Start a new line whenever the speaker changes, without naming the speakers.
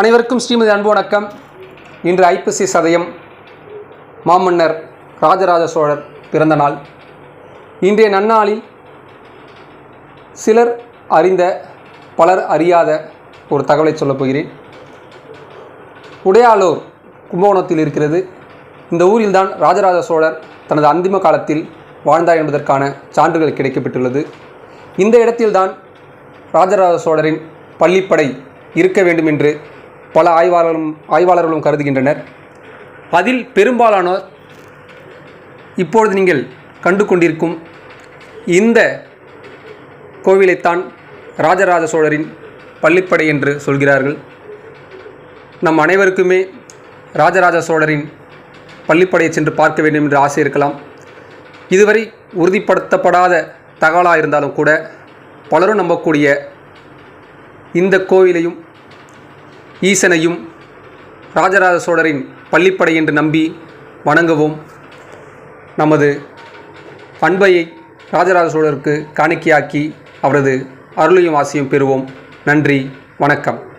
அனைவருக்கும் ஸ்ரீமதி அன்பு வணக்கம். இன்று ஐப்பசி சதயம் மாமன்னர் ராஜராஜ சோழர் பிறந்த நாள். இன்றைய நன்னாளில் சிலர் அறிந்த பலர் அறியாத ஒரு தகவலை சொல்லப் போகிறேன். உடையாளூர் கும்பகோணத்தில் இருக்கிறது. இந்த ஊரில்தான் ராஜராஜ சோழர் தனது அந்திம காலத்தில் வாழ்ந்தார் என்பதற்கான சான்றுகள் கிடைக்கப்பட்டுள்ளது இந்த இடத்தில்தான் ராஜராஜ சோழரின் பள்ளிப்படை இருக்க வேண்டும் என்று பல ஆய்வாளர்களும் ஆய்வாளர்களும் கருதுகின்றனர். அதில் பெரும்பாலானோர் இப்பொழுது நீங்கள் கண்டு கொண்டிருக்கும் இந்த கோவிலைத்தான் ராஜராஜ சோழரின் பள்ளிப்படை என்று சொல்கிறார்கள். நம் அனைவருக்குமே ராஜராஜ சோழரின் பள்ளிப்படையை சென்று பார்க்க வேண்டும் என்று ஆசை இருக்கலாம். இதுவரை உறுதிப்படுத்தப்படாத தகவலாக இருந்தாலும் கூட பலரும் நம்பக்கூடிய இந்த கோவிலையும் ஈசனையும் ராஜராஜ சோழரின் பள்ளிப்படை என்று நம்பி வணங்கவும் நமது அன்பையை ராஜராஜ சோழருக்கு காணிக்கையாக்கி அவரது அருளையும் ஆசையும் பெறுவோம். நன்றி வணக்கம்.